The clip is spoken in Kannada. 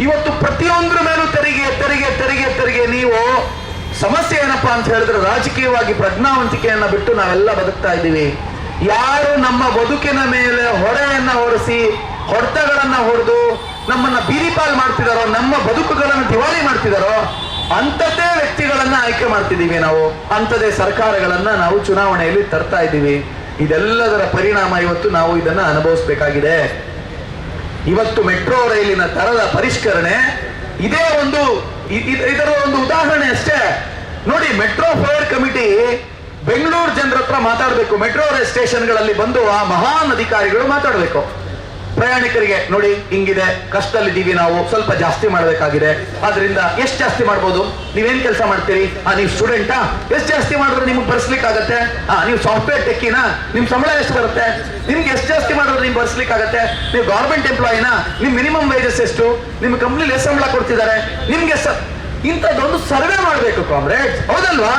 ಇವತ್ತು ಪ್ರತಿಯೊಂದ್ರ ಮೇಲೂ ತೆರಿಗೆ ತೆರಿಗೆ ತೆರಿಗೆ ತೆರಿಗೆ. ನೀವು ಸಮಸ್ಯೆ ಏನಪ್ಪಾ ಅಂತ ಹೇಳಿದ್ರೆ ರಾಜಕೀಯವಾಗಿ ಪ್ರಜ್ಞಾವಂತಿಕೆಯನ್ನ ಬಿಟ್ಟು ನಾವೆಲ್ಲ ಬದುಕ್ತಾ ಇದ್ದೀವಿ. ಯಾರು ನಮ್ಮ ಬದುಕಿನ ಮೇಲೆ ಹೊರೆಯನ್ನ ಹೊರಿಸಿ, ಹೊಡೆತಗಳನ್ನ ಹೊಡೆದು ನಮ್ಮನ್ನ ಬೀದಿಪಾಲ್ ಮಾಡ್ತಿದಾರೋ, ನಮ್ಮ ಬದುಕುಗಳನ್ನು ದಿವಾಳಿ ಮಾಡ್ತಿದಾರೋ, ಅಂಥದ್ದೇ ವ್ಯಕ್ತಿಗಳನ್ನ ಆಯ್ಕೆ ಮಾಡ್ತಿದ್ದೀವಿ ನಾವು. ಅಂಥದ್ದೇ ಸರ್ಕಾರಗಳನ್ನ ನಾವು ಚುನಾವಣೆಯಲ್ಲಿ ತರ್ತಾ ಇದ್ದೀವಿ. ಇದೆಲ್ಲದರ ಪರಿಣಾಮ ಇವತ್ತು ನಾವು ಇದನ್ನ ಅನುಭವಿಸಬೇಕಾಗಿದೆ. ಇವತ್ತು ಮೆಟ್ರೋ ರೈಲಿನ ದರದ ಪರಿಷ್ಕರಣೆ ಇದೇ ಒಂದು ಇದರ ಒಂದು ಉದಾಹರಣೆ ಅಷ್ಟೇ. ನೋಡಿ, ಮೆಟ್ರೋ ಫೈರ್ ಕಮಿಟಿ ಬೆಂಗಳೂರು ಜನರ ಹತ್ರ ಮಾತಾಡಬೇಕು. ಮೆಟ್ರೋ ಸ್ಟೇಷನ್ಗಳಲ್ಲಿ ಬಂದು ಆ ಮಹಾನ್ ಅಧಿಕಾರಿಗಳು ಮಾತಾಡಬೇಕು. ಪ್ರಯಾಣಿಕರಿಗೆ ನೋಡಿ ಹಿಂಗಿದೆ. ಕಷ್ಟದಲ್ಲಿದ್ದೀವಿ ನಾವು. ಸ್ವಲ್ಪ ಜಾಸ್ತಿ ಮಾಡಬೇಕಾಗಿದೆ. ಆದ್ರಿಂದ ಎಷ್ಟು ಜಾಸ್ತಿ ಮಾಡ್ಬೋದು? ನೀವೇನ್ ಕೆಲಸ ಮಾಡ್ತೀರಿ? ಆ, ನೀವು ಸ್ಟೂಡೆಂಟಾ? ಎಷ್ಟು ಜಾಸ್ತಿ ಮಾಡಿದ್ರೆ ನಿಮ್ಗೆ ಬರ್ಸ್ಲಿಕ್ಕಾಗತ್ತೆ? ಆ, ನೀವು ಸಾಫ್ಟ್ವೇರ್ ಟೆಕ್ಕಿನ? ನಿಮ್ ಸಂಬಳ ಎಷ್ಟು ಬರುತ್ತೆ? ನಿಮ್ಗೆ ಎಷ್ಟು ಜಾಸ್ತಿ ಮಾಡಿದ್ರೆ ನಿಮ್ಗೆ ಬರ್ಸ್ಲಿಕ್ಕಾಗತ್ತೆ? ನೀವು ಗೌರ್ಮೆಂಟ್ ಎಂಪ್ಲಾಯಿನ? ನಿಮ್ ಮಿನಿಮಮ್ ವೇಜಸ್ ಎಷ್ಟು? ನಿಮ್ಮ ಕಂಪ್ನಿಲಿ ಎಷ್ಟು ಸಂಬಳ ಕೊಡ್ತಿದ್ದಾರೆ? ನಿಮ್ಗೆ ಇಂಥದ್ದೊಂದು ಸರ್ವೆ ಮಾಡಬೇಕು ಕಾಮ್ರೇಡ್ ಹೌದಲ್ವಾ?